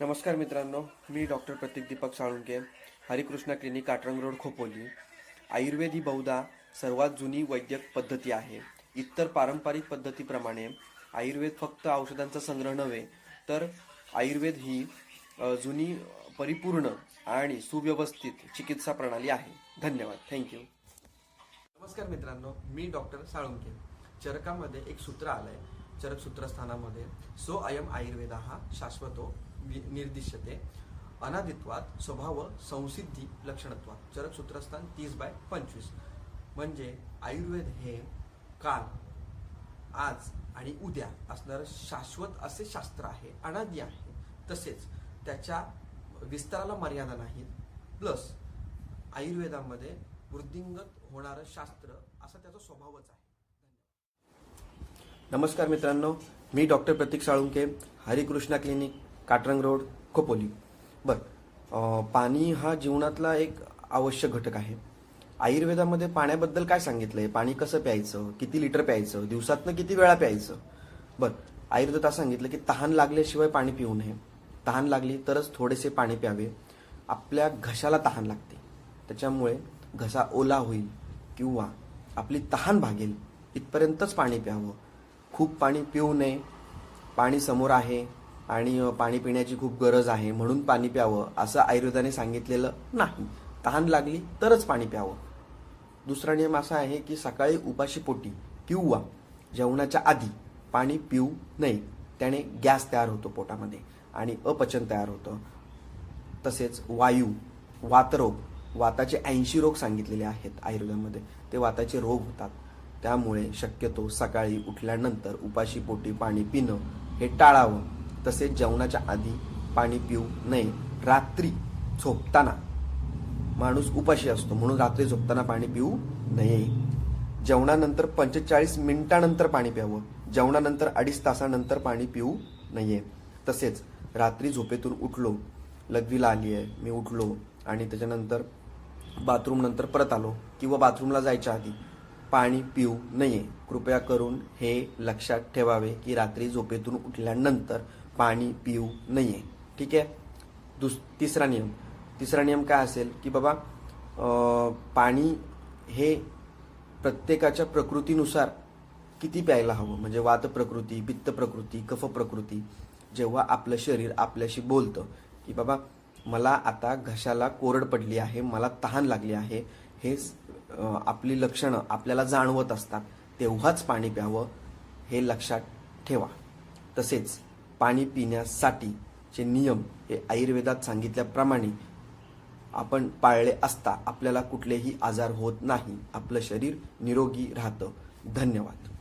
नमस्कार मित्रांनो मी doctor Pratik Deepak Salunke Harikrishna clinic Katrang road Khopoli. Ayurveda ही बहुधा सर्वात जुनी वैद्यक पद्धती आहे. इतर पारंपरिक पद्धतीप्रमाणे आयुर्वेद फक्त औषधांचा संग्रह नव्हे तर आयुर्वेद ही जुनी परिपूर्ण आणि सुव्यवस्थित चिकित्सा प्रणाली आहे. धन्यवाद. थँक्यू नमस्कार मित्रांनो मी डॉक्टर साळुंके. चरकामध्ये एक सूत्र आलं आहे चरकसूत्रस्थानामध्ये सो अयम आयुर्वेद हा शाश्वतो निर्दिश्यते. अनादित्वात स्वभाव संसिद्धी लक्षणत्वात. चरकसूत्रस्थान तीस बाय पंचवीस. म्हणजे आयुर्वेद हे काल आज आणि उद्या असणारं शाश्वत असे शास्त्र आहे अनादी आहे. तसेच त्याच्या विस्ताराला मर्यादा नाही. प्लस आयुर्वेदामध्ये वृद्धिंगत होणारं शास्त्र असा त्याचा स्वभावच आहे. नमस्कार मित्रांनो मी doctor Pratik Salunke Harikrishna clinic Katrang road Khopoli. बर पाणी हा जीवनातला एक आवश्यक घटक आहे. आयुर्वेदामध्ये पाण्याबद्दल काय सांगितलं आहे पाणी कसं प्यायचं? किती लिटर प्यायचं? दिवसातनं किती वेळा प्यायचं? बर आयुर्वेदात सांगितलं की तहान लागल्याशिवाय पाणी पिऊ नये. तहान लागली तरच थोडेसे पाणी प्यावे. आपल्या घशाला तहान लागते. त्याच्यामुळे घसा ओला होईल किंवा आपली तहान भागेल इथपर्यंतच पाणी प्यावं. खूप पाणी पिऊ नये. पाणी समोर आहे आणि पाणी पिण्याची खूप गरज आहे. म्हणून पाणी प्यावं असं आयुर्वेदाने सांगितलेलं नाही. तहान लागली तरच पाणी प्यावं. दुसरा नियम असा आहे की सकाळी उपाशी पोटी किंवा जेवणाच्या आधी पाणी पिऊ नये. त्याने गॅस तयार होतो पोटामध्ये आणि अपचन तयार होतं. तसेच वायू वातरोग वाताचे ऐंशी रोग सांगितलेले आहेत आयुर्वेदामध्ये. ते वाताचे रोग होतात. त्यामुळे शक्यतो सकाळी उठल्यानंतर उपाशी पोटी पाणी पिणं हे टाळावं. तसेच जेवणाच्या आधी पाणी पिऊ नये. रात्री झोपताना माणूस उपाशी असतो म्हणून रात्री झोपताना पाणी पिऊ नये. जेवणानंतर पंचेचाळीस मिनिटानंतर पाणी प्यावं. जेवणानंतर अडीच तासानंतर पाणी पिऊ नये. तसेच रात्री झोपेतून उठलो लघवीला आली आहे मी उठलो आणि त्याच्यानंतर बाथरूमनंतर परत आलो किंवा बाथरूमला जायच्या आधी पाणी पिऊ नये. कृपया करून हे लक्षात ठेवावे की रात्री झोपेतून उठल्यानंतर पाणी पिऊ नये. ठीक आहे? दुस तिसरा नियम. तिसरा नियम काय असेल की बाबा पाणी हे प्रत्येकाच्या प्रकृतीनुसार किती प्यायला हवं? म्हणजे वात प्रकृती पित्त प्रकृती कफ प्रकृती जेव्हा आपलं शरीर आपल्याशी बोलतं की बाबा मला आता घशाला कोरड पडली आहे मला तहान लागली आहे हे आपली लक्षणं आपल्याला जाणवत असतात तेव्हाच पाणी प्यावं हे लक्षात ठेवा. तसेच पाणी पिण्यासाठीचे नियम हे आयुर्वेदात सांगितल्याप्रमाणे आपण पाळले असता आपल्याला कुठलेही आजार होत नाही. आपलं शरीर निरोगी राहतं. धन्यवाद.